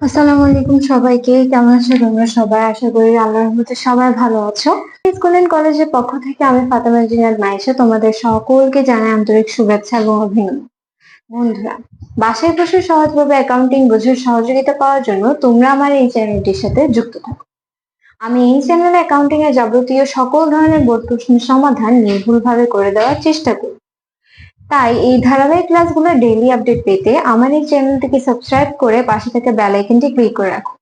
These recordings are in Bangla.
আসসালামু আলাইকুম সবাইকে। কেমন আছো তোমরা সবাই? আশা করি আল্লাহর রহমতে সবাই ভালো আছো। স্কুল এন্ড কলেজের পক্ষ থেকে আমি ফাতেমা জিনাত মাইশা তোমাদের সকলকে জানাই আন্তরিক শুভেচ্ছা এবং অভিনন্দন। বন্ধুরা, বাসায় বসে সহজভাবে অ্যাকাউন্টিং বোঝার সহযোগিতা পাওয়ার জন্য তোমরা আমার এই চ্যানেলটির সাথে যুক্ত থাকো। আমি এই চ্যানেলে অ্যাকাউন্টিং এর যাবতীয় সকল ধরনের বোর্ড প্রশ্নের সমাধান নির্ভুলভাবে করে দেওয়ার চেষ্টা করি তাই এই ধারাবাহিক ক্লাসগুলো ডেইলি আপডেট পেতে আমার এই চ্যানেলটিকে সাবস্ক্রাইব করে পাশে থেকে বেল আইকনটি ক্লিক করে রাখো।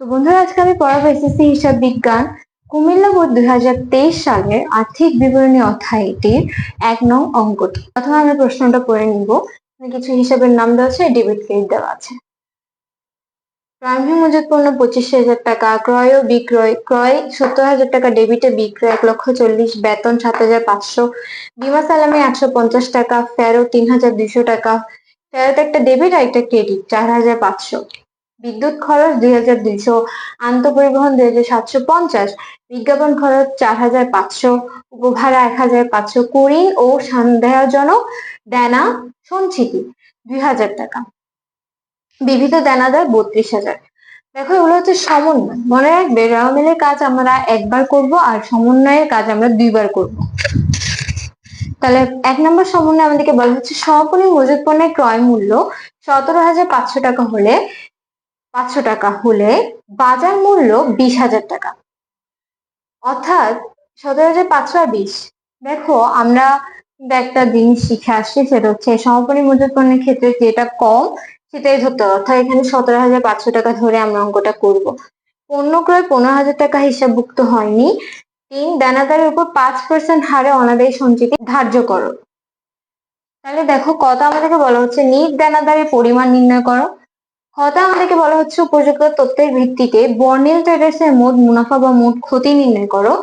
তো বন্ধুরা, আজকে আমি পড়াবো এসএসসি হিসাব বিজ্ঞান। কুমিল্লা বোর্ড দুই হাজার তেইশ সালের আর্থিক বিবরণী অধ্যায়টির এক নং অঙ্কটি। প্রথমে আমরা প্রশ্নটা পড়ে নিব। কিছু হিসাবের নাম দেওয়া আছে ডেবিট ক্রেডিট দেওয়া আছে। প্রারম্ভিক মজুত পণ্য পঁচিশ হাজার টাকা, ক্রয় ও বিক্রয়, ক্রয় সত্তর হাজার টাকা, ডেবিটে বিক্রয় এক লক্ষ চল্লিশ, বেতন সাত হাজার পাঁচশো, বিমা সালামি একশো পঞ্চাশ টাকা, ফেরত তিন হাজার দুইশো টাকা, ফেরত একটা ডেবিট আর একটা ক্রেডিট চার হাজার পাঁচশো। বিদ্যুৎ খরচ দুই হাজার দুইশো আন্তঃপরিবহন দুই হাজার সাতশো পঞ্চাশ, বিজ্ঞাপন খরচ চার হাজার পাঁচশো, উপভাড়া এক হাজার পাঁচশো কুড়ি ও সন্দেহজনক দেনা সঞ্চিতি দুই হাজার টাকা। বিবিধ দানাদার বত্রিশ হাজার। দেখো, এগুলো হচ্ছে সমন্বয়। মনে রাখবে রেওয়ামিলের কাজ আমরা একবার করব আর সমন্বয়ের কাজ আমরা দুইবার করব। তাহলে এক নম্বর সমন্বয় আমাদেরকে বলা হচ্ছে সমাপনী মজুত পণ্যের ক্রয় মূল্য সতেরো হাজার পাঁচশো টাকা হলে, পাঁচশো টাকা হলে বাজার মূল্য বিশ হাজার টাকা। অর্থাৎ সতেরো হাজার পাঁচশো আর বিশ। দেখো, আমরা একটা জিনিস শিখে আসছি, সেটা হচ্ছে সমাপনী মজুত পণ্যের ক্ষেত্রে যেটা কম সেটাই ধরতে হবে। অর্থাৎ এখানে সতেরো হাজার পাঁচশো টাকা ধরে আমরা অঙ্কটা করব। পণ্য ক্রয় পনেরো হাজার টাকা হিসাবভুক্ত হয়নি। তিন, দানাদারের উপর পাঁচ পার্সেন্ট হারে অনাদায়ী সঞ্চিতি ধার্য করো। তাহলে দেখো কত আমাদেরকে বলা হচ্ছে নিট দানাদারের পরিমাণ নির্ণয় করো। কত আমাদেরকে বলা হচ্ছে উপযুক্ত তথ্যের ভিত্তিতে বর্নিল ট্রেডার্স এর মোট মুনাফা বা মোট ক্ষতি নির্ণয় করো।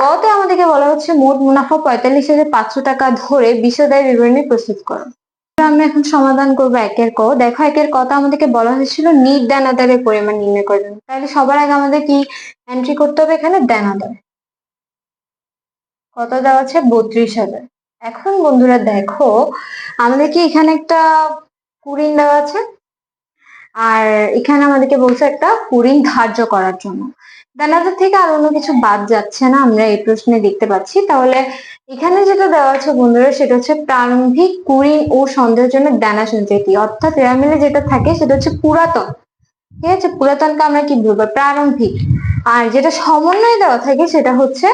গতে আমাদেরকে বলা হচ্ছে মোট মুনাফা পঁয়তাল্লিশ হাজার পাঁচশো টাকা ধরে বিশদায় বিবরণী প্রস্তুত করো। আমরা এখন সমাধান করব একের ক। দেখো, একের কথা আমাদেরকে বলা হয়েছিল নিট দানাদারের পরিমাণ নির্ণয় জন্য তাহলে সবার আগে আমাদের কি এন্ট্রি করতে হবে এখানে? দানাদার কত দেওয়া আছে? বত্রিশ হাজার। এখন বন্ধুরা দেখো, আমাদের কি এখানে একটা কুড়িন দেওয়া আছে? আর এখানে আমাদেরকে বলছে একটা কুড়িন ধার্য করার জন্য। দানাদার থেকে আর অন্য কিছু বাদ যাচ্ছে না, আমরা এই প্রশ্নে দেখতে পাচ্ছি। তাহলে এখানে যেটা দেওয়া আছে বন্ধুরা, সেটা হচ্ছে প্রারম্ভিক কুড়ি ও সন্দেহজনক দানা সঞ্চয়টি। অর্থাৎ রেয়ামিলে যেটা থাকে, সেটা হচ্ছে পুরাতন। ঠিক আছে? পুরাতনকে আমরা কি বলব? প্রারম্ভিক। আর যেটা সমন্বয় দেওয়া থাকে, সেটা হচ্ছে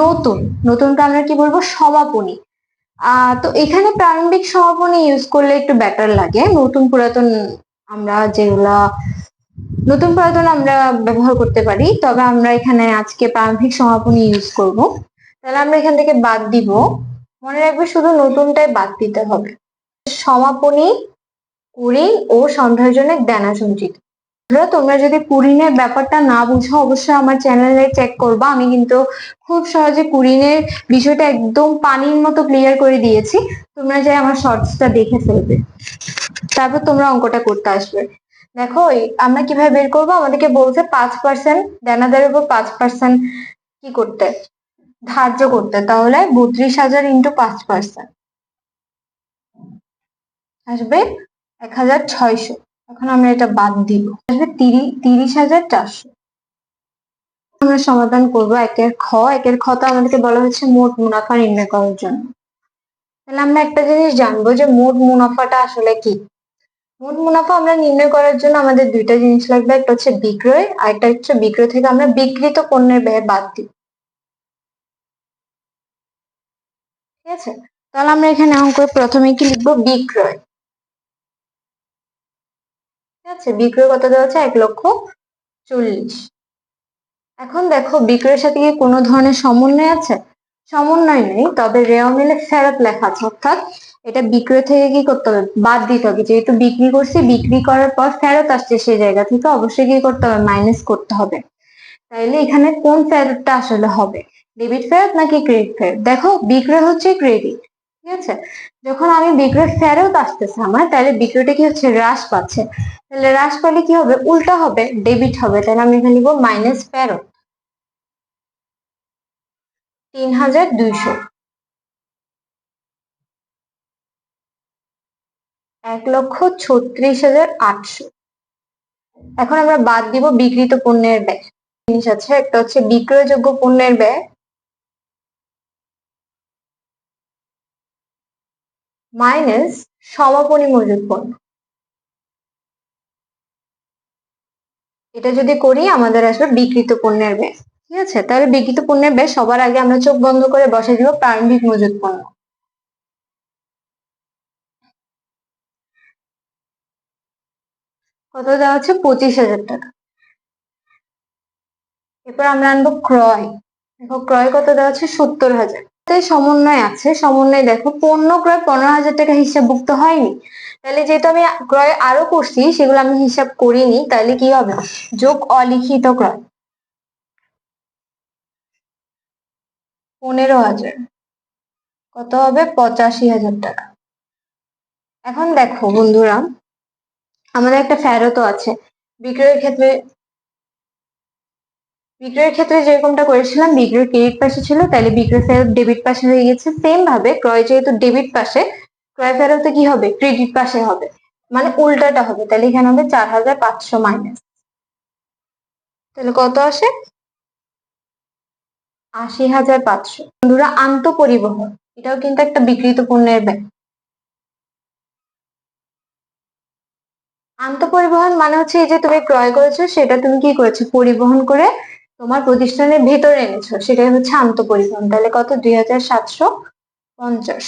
নতুন। নতুনকে আমরা কি বলব? সমাপনী। আহ তো এখানে প্রারম্ভিক সমাপনী ইউজ করলে একটু বেটার লাগে। নতুন পুরাতন আমরা যেগুলা নতুন পুরাতন আমরা ব্যবহার করতে পারি, তবে আমরা এখানে আজকে প্রারম্ভিক সমাপনী ইউজ করব। তাহলে আমরা এখান থেকে বাদ দিব। মনে রাখবে শুধু নতুনটাই বাদ দিতে হবে। সমাপনী কুড়ি ও সন্দেহজনক দেনা সঞ্চিত তোমরা যদি কুড়িনের ব্যাপারটা না বুঝো, অবশ্যই আমার চ্যানেলে চেক করবা। আমি কিন্তু খুব সহজে কুড়িনের বিষয়টা একদম পানির মতো ক্লিয়ার করে দিয়েছি। তোমরা যে আমার শর্টসটা দেখে ফেলবে। তারপর তোমরা অঙ্কটা করতে আসবে। দেখো আমরা কীভাবে বের করব? আমাদেরকে বলছে পাঁচ পার্সেন্ট দেনাদারের উপর পাঁচ পার্সেন্ট কি করতে? ধার্য করতে। তাহলে বত্রিশ হাজার ইন্টু পাঁচ পার্সেন্ট আসবে এক হাজার ছয়শো। এখন আমরা এটা বাদ দিব। আসবে তিরিশ হাজার চারশো। আমরা সমাধান করব একের খ। একের খ তো আমাদেরকে বলা হচ্ছে মোট মুনাফা নির্ণয় করার জন্য। তাহলে আমরা একটা জিনিস জানব যে মোট মুনাফাটা আসলে কি? মোট মুনাফা আমরা নির্ণয় করার জন্য আমাদের দুইটা জিনিস লাগবে, একটা হচ্ছে বিক্রয় আর একটা হচ্ছে বিক্রয় থেকে আমরা বিক্রিত পণ্যের ব্যয় বাদ দিই। ঠিক আছে? তাহলে আমরা এখানে অঙ্ক প্রথমে কি লিখব? বিক্রয়। ঠিক আছে? বিক্রয় কত দেওয়া আছে এক লক্ষ চল্লিশ। এখন দেখো, বিক্রয়ের সাথে কি কোনো ধরনের সমন্বয় আছে? সমন্বয় নেই, তবে রেও মিলে ফেরত লেখা আছে, অর্থাৎ এটা বিক্রয় থেকে কি করতে হবে? বাদ দিতে হবে। যেহেতু বিক্রি করছি, বিক্রি করার পর ফেরত আসছে সেই জায়গা থেকে অবশ্যই কি করতে হবে? মাইনাস করতে হবে। তাইলে এখানে কোন ফেরতটা আসলে হবে? ডেবিট ফেরত নাকি ক্রেডিট ফেরত? দেখো, বিক্রয় হচ্ছে ক্রেডিট ঠিক আছে? যখন আমি বিক্রয় ফেরত আসতেছে আমার তাহলে বিক্রয়টা কি হচ্ছে? হ্রাস পাচ্ছে। তাহলে হ্রাস পালে কি হবে? উল্টা হবে ডেবিট হবে। তাহলে আমি এখানে নিব মাইনাস ফেরত তিন হাজার দুইশো। এক লক্ষ ছত্রিশ হাজার আটশো। এখন আমরা বাদ দিব বিকৃত পণ্যের ব্যয়। জিনিস আছে, একটা হচ্ছে বিক্রয়যোগ্য পণ্যের ব্যয়। মাইনাস সমাপনী মজুদ পণ্য। এটা যদি করি, আমাদের আসবে বিকৃত পণ্যের ব্যয়। ঠিক আছে? তাহলে বিকৃত পণ্যের ব্যয় সবার আগে আমরা চোখ বন্ধ করে বসে দিব প্রারম্ভিক মজুদ পণ্য। কত দেওয়া হচ্ছে পঁচিশ হাজার টাকা। এরপর আমরা আনব ক্রয়। দেখো ক্রয় কত দেওয়া হচ্ছে সত্তর হাজার। সমন্বয় আছে। সমন্বয় দেখো, পণ্য ক্রয় পনেরো হাজার টাকা হিসাবভুক্ত হয়নি। তাহলে যেহেতু আমি ক্রয় আরও করছি, সেগুলো আমি হিসাব করিনি, তাহলে কি হবে? যোগ অলিখিত ক্রয়। পনেরো হাজার। কত হবে? পঁচাশি হাজার টাকা। এখন দেখো বন্ধুরা আমাদের একটা ফেরতও আছে। বিক্রয়ের ক্ষেত্রে বিক্রয়ের ক্ষেত্রে যেরকমটা করেছিলাম বিক্রয় ক্রেডিট পাশে ছিল, তাহলে বিক্রয় ফেরত ডেবিট পাশে হয়ে গেছে সেম ভাবে ক্রয় যেহেতু ডেবিট পাশে ক্রয় ফেরতে কি হবে? ক্রেডিট পাশে হবে। মানে উল্টাটা হবে। তাহলে এখানে হবে চার হাজার পাঁচশো মাইনাস তাহলে কত আসে? আশি হাজার পাঁচশো। বন্ধুরা আন্ত পরিবহন এটাও কিন্তু একটা বিকৃত পণ্যের ব্যয় আন্ত পরিবহন মানে হচ্ছে এই যে তুমি ক্রয় করেছ, সেটা তুমি কি করেছ? পরিবহন করে তোমার প্রতিষ্ঠানের ভিতরে এনেছো, সেটাই হচ্ছে আন্ত পরিবহন তাহলে কত? দুই হাজার সাতশো পঞ্চাশ।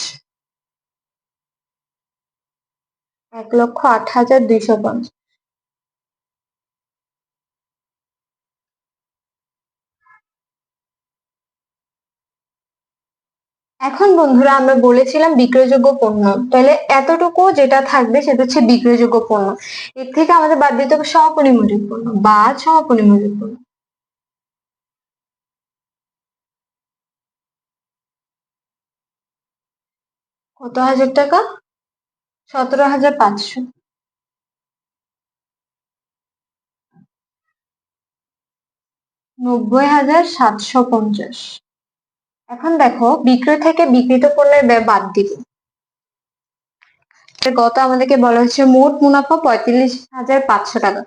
এক লক্ষ আট হাজার দুইশো পঞ্চাশ। এখন বন্ধুরা আমরা বলেছিলাম বিক্রয়যোগ্য পণ্য। তাহলে এতটুকু যেটা থাকবে সেটা হচ্ছে বিক্রয়যোগ্য পণ্য। এর থেকে আমাদের বাদ দিতে হবে সহপরিমোজিত পণ্য বা সহপরিমোজিত পণ্য। কত হাজার টাকা? সতেরো হাজার পাঁচশো। নব্বই হাজার সাতশো পঞ্চাশ। এখন দেখো, বিক্রয় থেকে বিক্রিত পণ্যের ব্যয় বাদ দিব। গত আমাদেরকে বলা হচ্ছে মোট মুনাফা পঁয়তাল্লিশ হাজার পাঁচশো টাকা।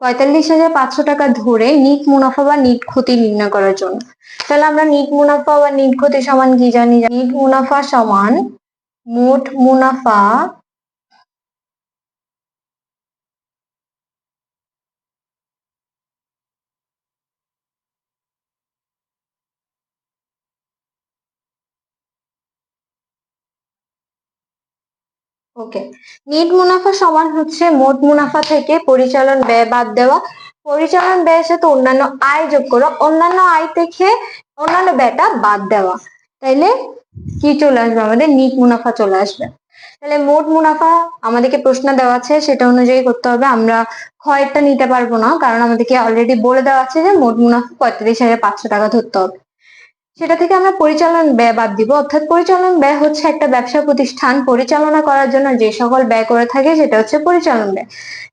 পঁয়তাল্লিশ হাজার পাঁচশো টাকা ধরে নিট মুনাফা বা নিট ক্ষতি নির্ণয় করার জন্য। তাহলে আমরা নিট মুনাফা বা নিট ক্ষতি সমান কি জানি? নিট মুনাফা সমান মোট মুনাফা ওকে নিট মুনাফা সমান হচ্ছে মোট মুনাফা থেকে পরিচালন ব্যয় বাদ দেওয়া। পরিচালন ব্যয়ের সাথে অন্যান্য আয় যোগ করো। অন্যান্য আয় থেকে অন্যান্য ব্যয়টা বাদ দেওয়া। তাইলে কি চলে আসবে? আমাদের নিট মুনাফা চলে আসবে। তাহলে মোট মুনাফা আমাদেরকে প্রশ্ন দেওয়া আছে, সেটা অনুযায়ী করতে হবে। আমরা ক্ষয়টা নিতে পারব না, কারণ আমাদেরকে অলরেডি বলে দেওয়া আছে যে মোট মুনাফা পঁয়ত্রিশ হাজার পাঁচশো টাকা ধরতে হবে। সেটা থেকে আমরা পরিচালন ব্যয় বাদ দিব। অর্থাৎ পরিচালন ব্যয় হচ্ছে একটা ব্যবসা প্রতিষ্ঠান পরিচালনা করার জন্য যে সকল ব্যয় করে থাকে সেটা হচ্ছে পরিচালন ব্যয়।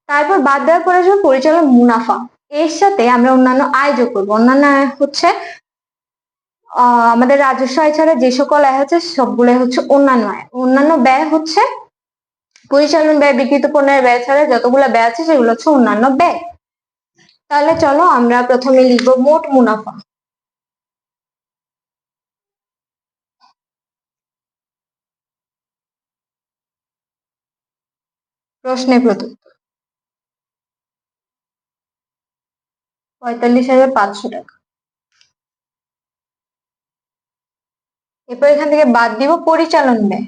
তারপর বাদ দেওয়ার পরে আসবে পরিচালন মুনাফা। এর সাথে আমরা অন্যান্য আয় যোগ করব। অন্যান্য আয় হচ্ছে আমাদের রাজস্ব আয় ছাড়া যে সকল আয় হচ্ছে সবগুলো হচ্ছে অন্যান্য আয়। অন্যান্য ব্যয় হচ্ছে পরিচালন ব্যয় বিকৃত পণ্যের ব্যয় ছাড়া যতগুলো ব্যয় আছে সেগুলো হচ্ছে অন্যান্য ব্যয়। তাহলে চলো আমরা প্রথমে লিখব মোট মুনাফা। প্রশ্নের প্রত্যুত্তর। পঁয়তাল্লিশ হাজার পাঁচশো টাকা। এরপর এখান থেকে বাদ দিব পরিচালন ব্যয়।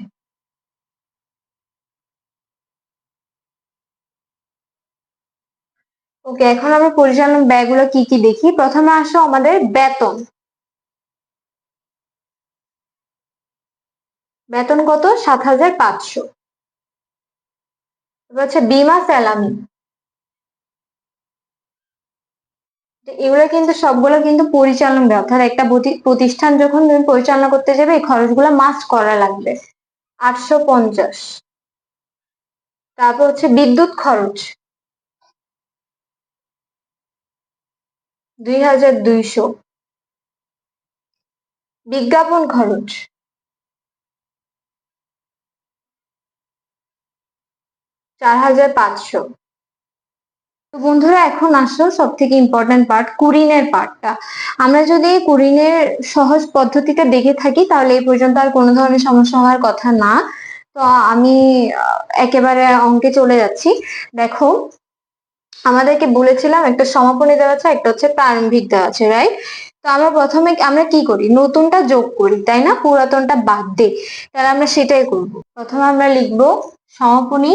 ওকে, এখন আমরা পরিচালন ব্যয়গুলো কি কি দেখি? প্রথমে আসো আমাদের বেতন। বেতন কত? সাত হাজার পাঁচশো। হচ্ছে বিমা স্যালামি। এগুলো কিন্তু সবগুলো কিন্তু পরিচালন ব্যয় অর্থাৎ একটা প্রতিষ্ঠান যখন তুমি পরিচালনা করতে যাবে, এই খরচগুলো মাস্ট করা লাগবে। আটশো পঞ্চাশ। তারপর হচ্ছে বিদ্যুৎ খরচ। দুই হাজার দুইশো। বিজ্ঞাপন খরচ। চার হাজার পাঁচশো। তো বন্ধুরা, এখন আসো সব থেকে ইম্পর্টেন্ট পার্ট কুরিনের পার্টটা আমরা যদি কুরিনের সহজ পদ্ধতিটা দেখে থাকি, তাহলে এই পর্যন্ত আর কোনো ধরনের সমস্যা হওয়ার কথা না। তো আমি একেবারে অঙ্কে চলে যাচ্ছি। দেখো, আমাদেরকে বলেছিলাম, একটা সমাপনী দেওয়া আছে, একটা হচ্ছে প্রারম্ভিক দেওয়া আছে রাইট তো আমরা প্রথমে, আমরা কি করি? নতুনটা যোগ করি, তাই না? পুরাতনটা বাদ দিই তাহলে আমরা সেটাই করব। প্রথমে আমরা লিখব সমাপনী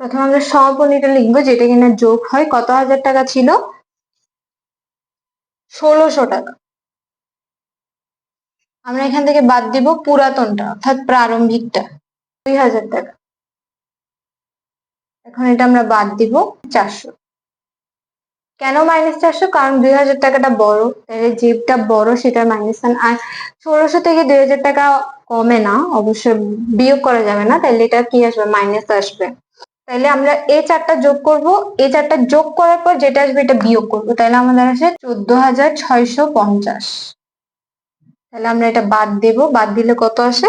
প্রথমে আমরা সমাপনীটা লিখব, যেটা কিনা যোগ হয়, কত হাজার টাকা ছিল? ষোলোশো টাকা। আমরা এখান থেকে বাদ দিব পুরাতনটা, অর্থাৎ প্রারম্ভিকটা, দুই হাজার টাকা। এখন এটা আমরা বাদ দিব চারশো। কেন মাইনাস চারশো? কারণ দুই হাজার টাকাটা বড়, তাহলে যেটা বড় সেটা মাইনাস আর ষোলোশো থেকে দুই হাজার টাকা কমে না অবশ্যই বিয়োগ করা যাবে না, তাহলে এটা কি আসবে? মাইনাস আসবে। তাহলে আমরা এই চারটা যোগ করব। এই চারটা যোগ করার পর যেটা আসবে এটা বিয়োগ করব। তাহলে আমাদের আসে চোদ্দ হাজার ছয়শো পঞ্চাশ। তাহলে আমরা এটা বাদ দেব। বাদ দিলে কত আসে?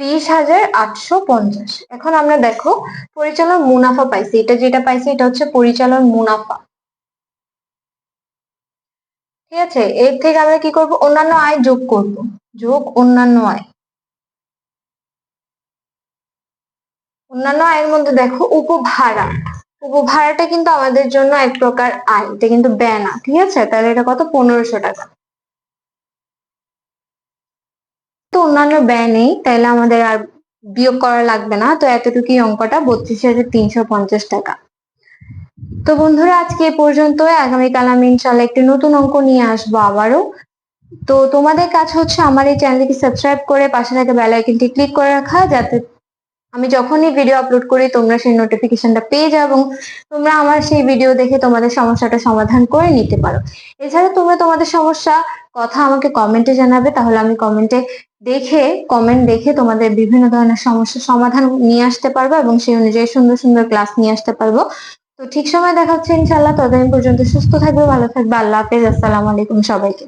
ত্রিশ হাজার আটশো পঞ্চাশ। এখন আমরা দেখো, পরিচালন মুনাফা পাইছি। এটা যেটা পাইছি, এটা হচ্ছে পরিচালন মুনাফা। ঠিক আছে? এর থেকে আমরা কি করব? অন্যান্য আয় যোগ করব। যোগ অন্যান্য আয়। অন্যান্য আয়ের মধ্যে দেখো উপভাড়া। উপভাড়াটা কিন্তু আমাদের জন্য এক প্রকার আয়। এটা কিন্তু ব্যয় না ঠিক আছে? তাহলে এটা কত? পনেরোশো টাকা। তো অন্যান্য ব্যয় নেই তাহলে আমাদের আর বিয়োগ করা লাগবে না। তো এতটুকুই অঙ্কটা বত্রিশ হাজার তিনশো পঞ্চাশ টাকা। তো বন্ধুরা আজকে এ পর্যন্ত আগামীকাল আমি ইনশাল্লাহ একটি নতুন অঙ্ক নিয়ে আসব আবারও। তো তোমাদের কাজ হচ্ছে আমার এই চ্যানেলটি সাবস্ক্রাইব করে পাশে থাকা বেল আইকনটি ক্লিক করে রাখা যাতে আমি যখনই ভিডিও আপলোড করি, তোমরা সেই নোটিফিকেশনটা পেয়ে যাও এবং তোমরা আমার সেই ভিডিও দেখে তোমাদের সমস্যাটা সমাধান করে নিতে পারো। এছাড়া তোমরা তোমাদের সমস্যা, কথা আমাকে কমেন্টে জানাবে, তাহলে আমি কমেন্টে দেখে কমেন্ট দেখে তোমাদের বিভিন্ন ধরনের সমস্যার সমাধান নিয়ে আসতে পারব এবং সেই অনুযায়ী সুন্দর সুন্দর ক্লাস নিয়ে আসতে পারব। তো ঠিক সময় দেখা হচ্ছে ইনশাল্লাহ ততদিন পর্যন্ত সুস্থ থাকবে, ভালো থাকবে। আল্লাহ হাফেজ। আসসালামু আলাইকুম সবাইকে।